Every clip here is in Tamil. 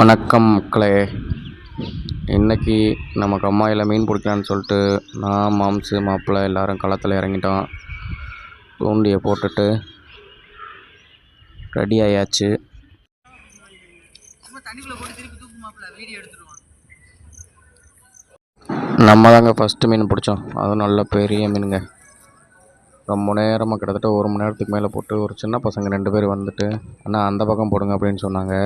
வணக்கம் மக்களே. இன்றைக்கி நம்ம கம்மாயில் மீன் பிடிக்கலான்னு சொல்லிட்டு நான் மாம்சு மாப்பிள்ளை எல்லோரும் களத்தில் இறங்கிட்டோம். தூண்டியை போட்டுட்டு ரெடி ஆயாச்சு. நம்ம தாங்க ஃபஸ்ட்டு மீன் பிடிச்சோம். அதுவும் நல்ல பெரிய மீனுங்க. ரொம்ப நேரமாக கிட்டத்தட்ட ஒரு மணி நேரத்துக்கு மேலே போட்டு ஒரு சின்ன பசங்க ரெண்டு பேர் வந்துட்டு அண்ணா அந்த பக்கம் போடுங்க அப்படின்னு சொன்னாங்க.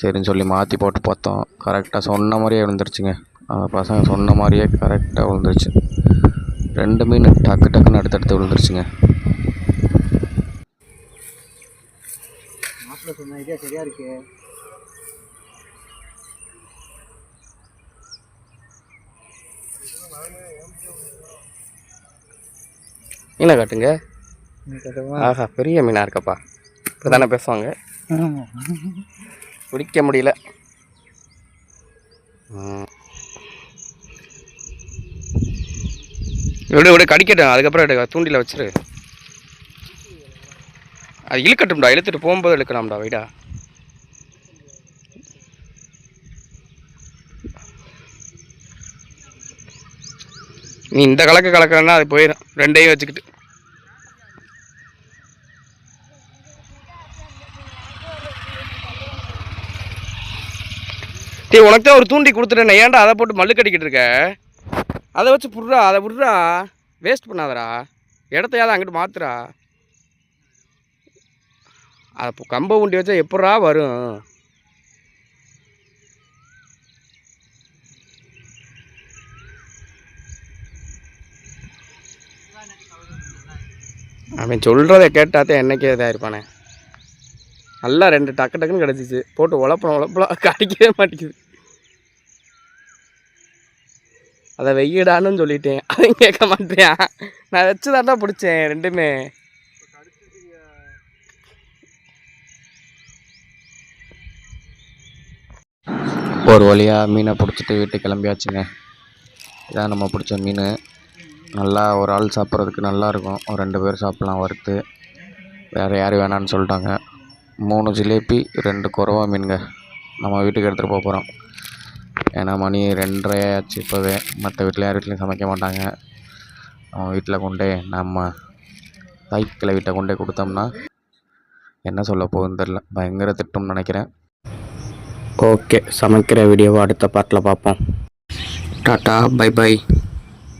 சரின்னு சொல்லி மாற்றி போட்டு பார்த்தோம். கரெக்டாக சொன்ன மாதிரியே விழுந்துருச்சுங்க. அந்த பசங்க சொன்ன மாதிரியே கரெக்டாக விழுந்துருச்சு. ரெண்டு மீன் டக்கு டக்குன்னு அடுத்தடுத்து விழுந்துருச்சுங்க. சொன்ன ஐடியா சரியா இருக்கு. மீனை காட்டுங்க. ஆஹா பெரிய மீனாக இருக்கப்பா. இப்போ தானே பேசுவாங்க பிடிக்க முடியல. ம். விடு விடு கடிக்கட்டும். அதுக்கப்புறம் எடு தூண்டில வச்சிரு. அது இழுக்கட்டும்டா இழுத்துட்டு போகும்போது இழுக்கலாம்டா வைடா. நீ இந்த கலக்க கலக்கிறன்னா அது போயிடும் ரெண்டையும் வச்சுக்கிட்டு. டே உனக்கு தான் ஒரு தூண்டி கொடுத்துட்டேன். ஏன்டா அதை போட்டு மல்லு கட்டிக்கிட்டு இருக்க? அதை வச்சு புடுறா அதை விட்றா வேஸ்ட் பண்ணாதடா. இடத்தையாவது அங்கிட்டு மாத்துறா. அது கம்ப உண்டி வச்சா எப்படா வரும்? அவன் சொல்கிறத கேட்டாத்தே என்னைக்கே இதாக இருப்பானே. நல்லா ரெண்டு டக்கு டக்குன்னு கிடச்சிச்சு. போட்டு உழப்பலாம் உழப்பலாம். கடிக்கவே மாட்டேங்குது. அதை வெயிடான்னு சொல்லிட்டேன். அதையும் கேட்க மாட்டேன். நான் வச்சு தான் பிடிச்சேன் ரெண்டுமே. ஒரு வழியாக மீனை பிடிச்சிட்டு வீட்டுக்கு கிளம்பியாச்சுங்க. இதான் நம்ம பிடிச்ச மீன். நல்லா ஒரு ஆள் சாப்பிட்றதுக்கு நல்லா இருக்கும். ஒரு ரெண்டு பேர் சாப்பிட்லாம் வறுத்து. வேறு யாரும் வேணான்னு சொல்லிட்டாங்க. மூணு ஜிலேபி ரெண்டு குறவா மீனுங்க. நம்ம வீட்டுக்கு எடுத்துகிட்டு போக போகிறோம் ஏன்னா மணி ரெண்டரை ஆச்சு இப்போவே. மற்ற வீட்டில் யார் வீட்லையும் சமைக்க மாட்டாங்க. நம்ம வீட்டில் கொண்டே நம்ம தாய்க்கிழ வீட்டை கொண்டே கொடுத்தோம்னா என்ன சொல்ல போகுதுன்னு தெரில பயங்கர திட்டம்னு நினைக்கிறேன். ஓகே சமைக்கிற வீடியோவை அடுத்த பாட்டில் பார்ப்போம். Tata bye by